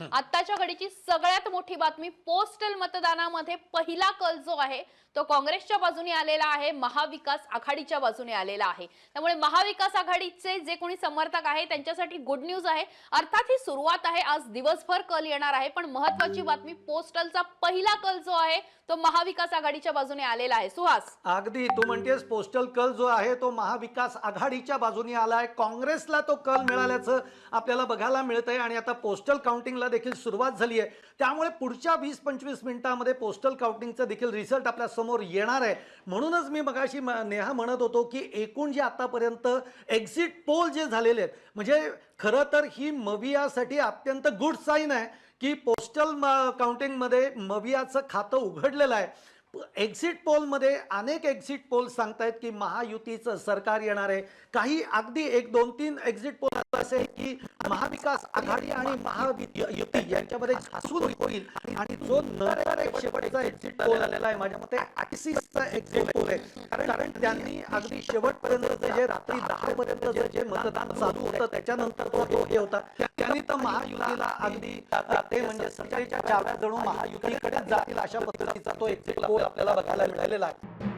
आत्ताच्या घडीची सगळ्यात मोठी बातमी पोस्टल मतदानामध्ये पहिला कल जो आहे तो काँग्रेसच्या बाजूने आलेला आहे महाविकास आघाडीच्या बाजूने आलेला आहे. त्यामुळे महाविकास आघाडीचे जे कोणी समर्थक आहे त्यांच्यासाठी गुड न्यूज आहे. अर्थात ही सुरुवात आहे आज दिवसभर कल येणार आहे. पण महत्वाची बातमी पोस्टलचा पहिला कल जो आहे तो महाविकास आघाडीच्या बाजूने आलेला आहे. सुहास. अगदी तू म्हणतेस पोस्टल कल जो आहे तो महाविकास आघाडीच्या बाजूने आला आहे. काँग्रेसला तो कल मिळाल्याचं आपल्याला बघायला मिळतंय आणि आता पोस्टल काउंटिंगला देखील सुरुवात झाली आहे. त्यामुळे पुढच्या वीस पंचवीस मिनिटांमध्ये पोस्टल काउंटिंगचं देखील रिझल्ट आपल्या समोर येणार आहे. म्हणूनच मी मगाशी म- नेहा म्हणत होतो की एकूण जे आतापर्यंत एक्झिट पोल जे झालेले आहेत म्हणजे खरं तर ही मवियासाठी अत्यंत गुड साईन आहे की पोस्टल काउंटिंगमध्ये मवियाचं खातं उघडलेलं आहे. एक्झिट पोलमध्ये अनेक एक्झिट पोल सांगतायत की महायुतीचं सरकार येणार आहे. काही अगदी एक दोन तीन एक्झिट पोल असे आहे की महाविकास आघाडी आणि महायुती यांच्यामध्ये घासून होईल. आणि जो नंतर एक शेवटचा एक्झिट पोल आलेला आहे माझ्या मते ऍक्सिसचा एक्झिट पोल आहे. कारण कारण त्यांनी अगदी शेवटपर्यंत जे रात्री दहा पर्यंत जे मतदान चालू होतं त्याच्यानंतर तो तो हे होता त्यांनी तर महायुतीला अगदी ते म्हणजे सत्तेच्या चाव्या जणू महायुतीकडे जातील अशा पद्धतीचा तो एक्झिट पोल आपल्याला बघायला मिळालेला आहे.